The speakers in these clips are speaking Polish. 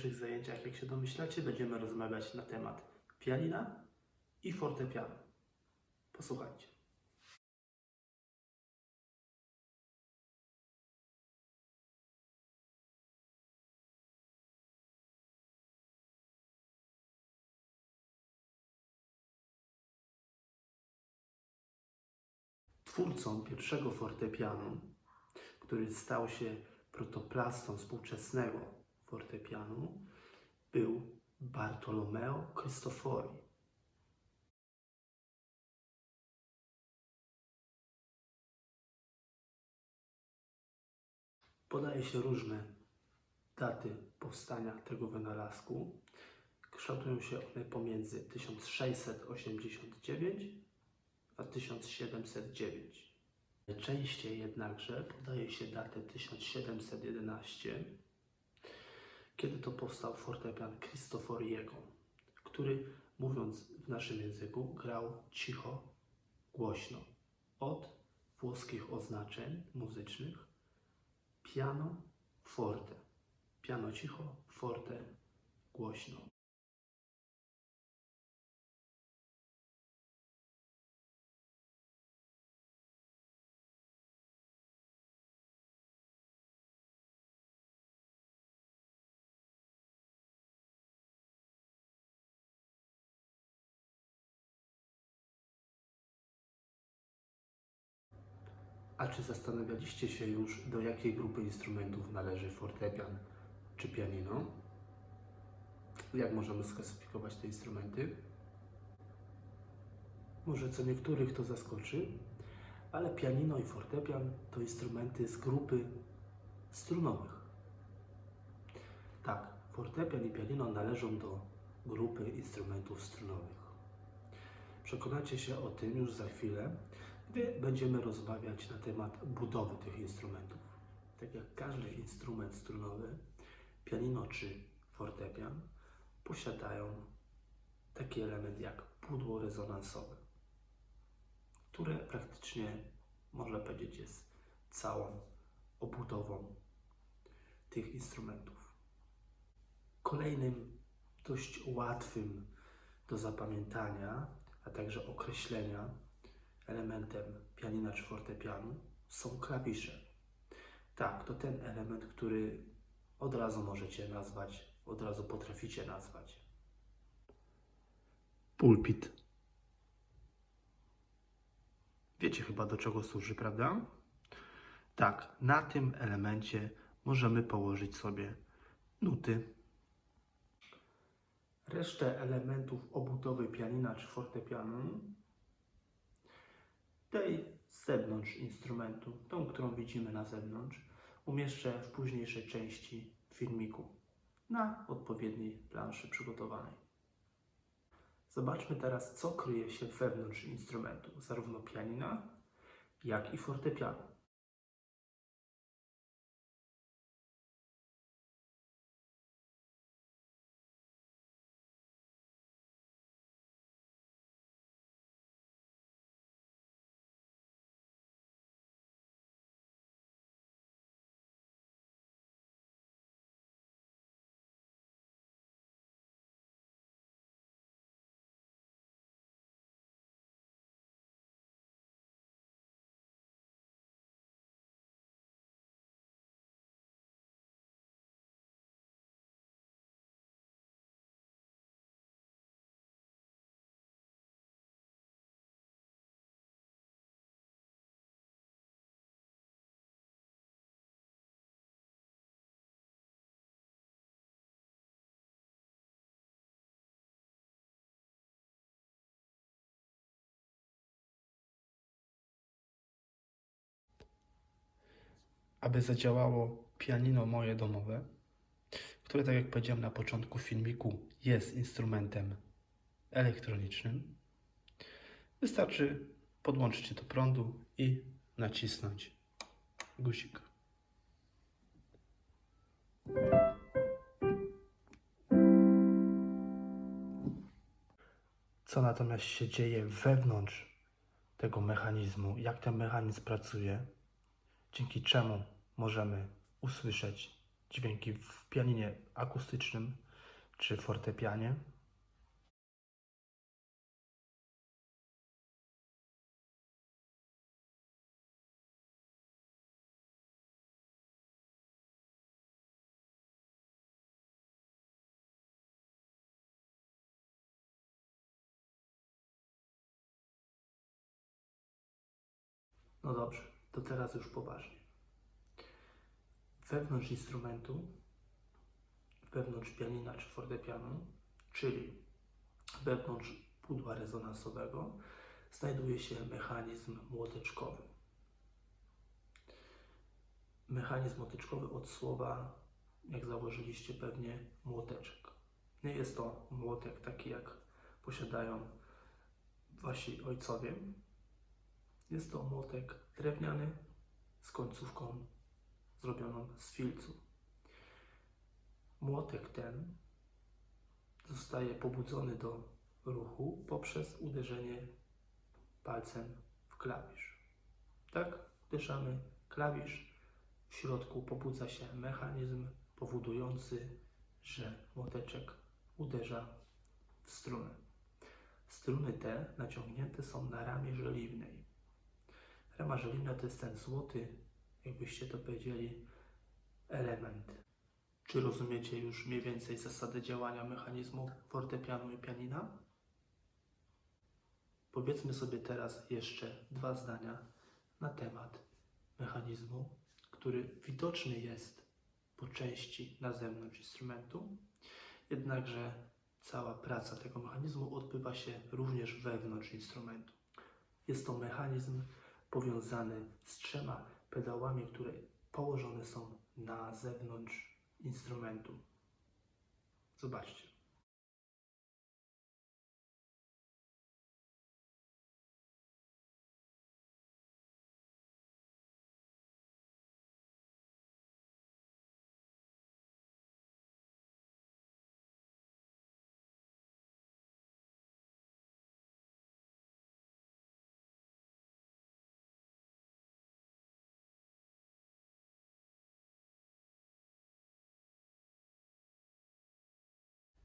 dzisiejszych zajęciach, jak się domyślacie, będziemy rozmawiać na temat pianina i fortepianu. Posłuchajcie. Twórcą pierwszego fortepianu, który stał się protoplastą współczesnego fortepianu, był Bartolomeo Cristofori. Podaje się różne daty powstania tego wynalazku. Kształtują się one pomiędzy 1689 a 1709. Najczęściej jednakże podaje się datę 1711, kiedy to powstał fortepian Cristoforiego, który, mówiąc w naszym języku, grał cicho, głośno. Od włoskich oznaczeń muzycznych piano, forte. Piano cicho, forte głośno. A czy zastanawialiście się już, do jakiej grupy instrumentów należy fortepian czy pianino? Jak możemy sklasyfikować te instrumenty? Może co niektórych to zaskoczy, ale pianino i fortepian to instrumenty z grupy strunowych. Tak, fortepian i pianino należą do grupy instrumentów strunowych. Przekonacie się o tym już za chwilę, gdy będziemy rozmawiać na temat budowy tych instrumentów. Tak jak każdy instrument strunowy, pianino czy fortepian posiadają taki element jak pudło rezonansowe, które praktycznie można powiedzieć jest całą obudową tych instrumentów. Kolejnym dość łatwym do zapamiętania, a także określenia elementem pianina czy fortepianu są klawisze. Tak, to ten element, który od razu możecie nazwać, od razu potraficie nazwać. Pulpit. Wiecie chyba do czego służy, prawda? Tak, na tym elemencie możemy położyć sobie nuty. Resztę elementów obudowy pianina czy fortepianu tej z zewnątrz instrumentu, tą, którą widzimy na zewnątrz, umieszczę w późniejszej części filmiku na odpowiedniej planszy przygotowanej. Zobaczmy teraz, co kryje się wewnątrz instrumentu, zarówno pianina, jak i fortepianu. Aby zadziałało pianino moje domowe, które, tak jak powiedziałem na początku filmiku, jest instrumentem elektronicznym, wystarczy podłączyć je do prądu i nacisnąć guzik. Co natomiast się dzieje wewnątrz tego mechanizmu, jak ten mechanizm pracuje, dzięki czemu możemy usłyszeć dźwięki w pianinie akustycznym czy fortepianie. No dobrze, to teraz już poważnie. Wewnątrz instrumentu, wewnątrz pianina czy fortepianu, czyli wewnątrz pudła rezonansowego, znajduje się mechanizm młoteczkowy. Mechanizm młoteczkowy od słowa, jak zauważyliście pewnie, młoteczek. Nie jest to młotek taki, jak posiadają wasi ojcowie, jest to młotek drewniany z końcówką zrobioną z filcu. Młotek ten zostaje pobudzony do ruchu poprzez uderzenie palcem w klawisz. Tak, uderzamy klawisz, w środku pobudza się mechanizm powodujący, że młoteczek uderza w strunę. Struny te naciągnięte są na ramię żeliwnej. Rama żeliwna to jest ten złoty, jakbyście to powiedzieli, element. Czy rozumiecie już mniej więcej zasady działania mechanizmu fortepianu i pianina? Powiedzmy sobie teraz jeszcze dwa zdania na temat mechanizmu, który widoczny jest po części na zewnątrz instrumentu, jednakże cała praca tego mechanizmu odbywa się również wewnątrz instrumentu. Jest to mechanizm powiązany z trzema pedałami, które położone są na zewnątrz instrumentu. Zobaczcie.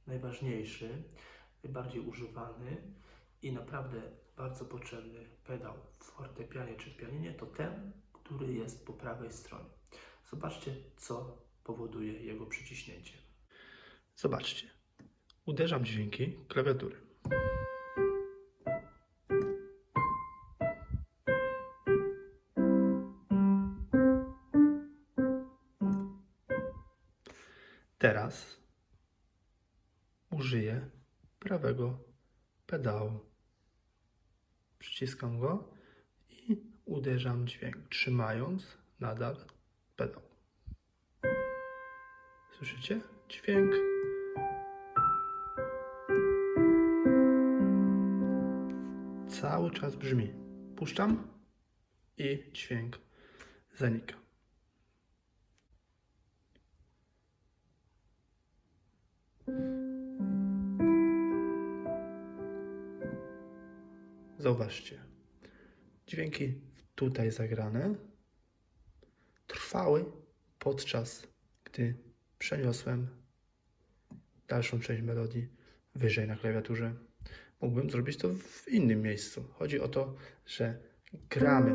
Najważniejszy, najbardziej używany i naprawdę bardzo potrzebny pedał w fortepianie czy w pianinie to ten, który jest po prawej stronie. Zobaczcie, co powoduje jego przyciśnięcie. Zobaczcie. Uderzam dźwięki klawiatury. Teraz użyję prawego pedału. Przyciskam go i uderzam dźwięk, trzymając nadal pedał. Słyszycie? Dźwięk. Cały czas brzmi. Puszczam i dźwięk zanika. Zauważcie, dźwięki tutaj zagrane trwały podczas gdy przeniosłem dalszą część melodii wyżej na klawiaturze. Mógłbym zrobić to w innym miejscu. Chodzi o to, że gramy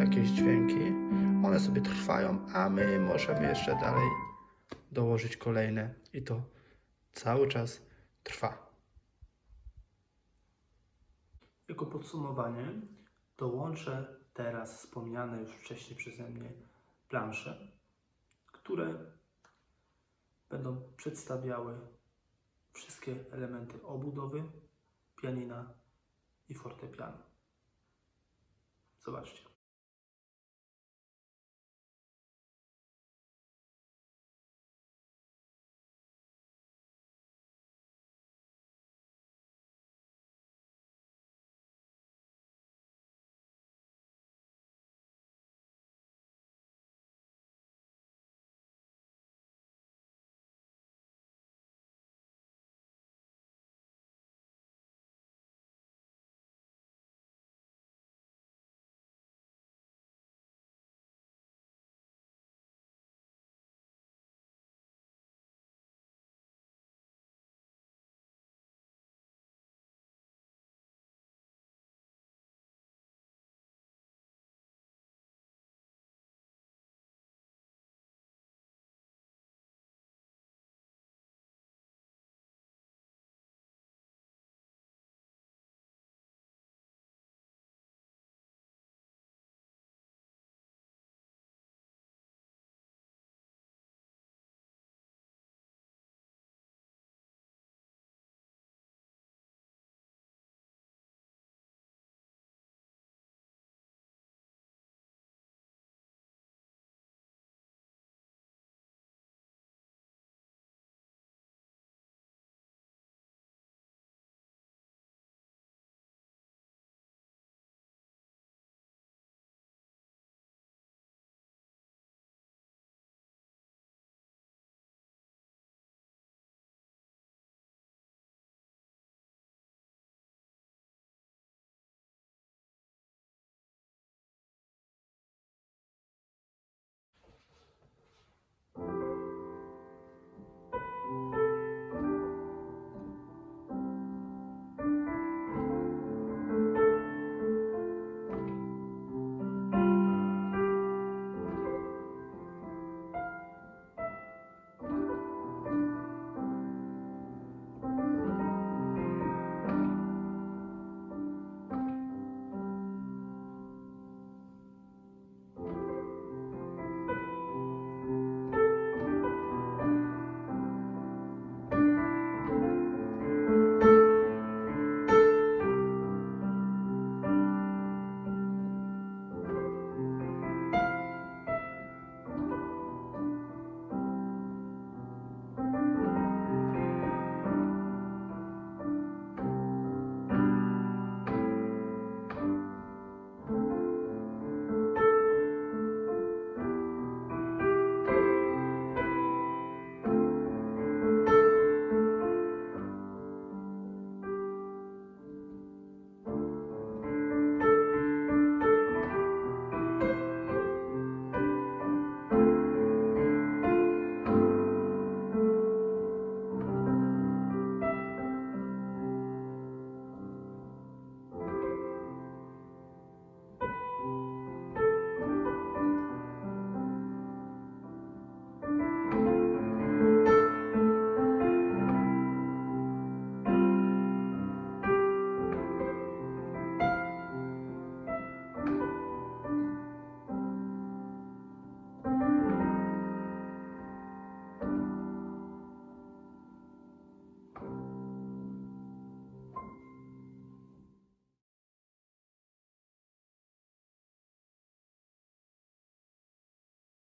jakieś dźwięki, one sobie trwają, a my możemy jeszcze dalej dołożyć kolejne i to cały czas trwa. Jako podsumowanie dołączę teraz wspomniane już wcześniej przeze mnie plansze, które będą przedstawiały wszystkie elementy obudowy pianina i fortepianu. Zobaczcie.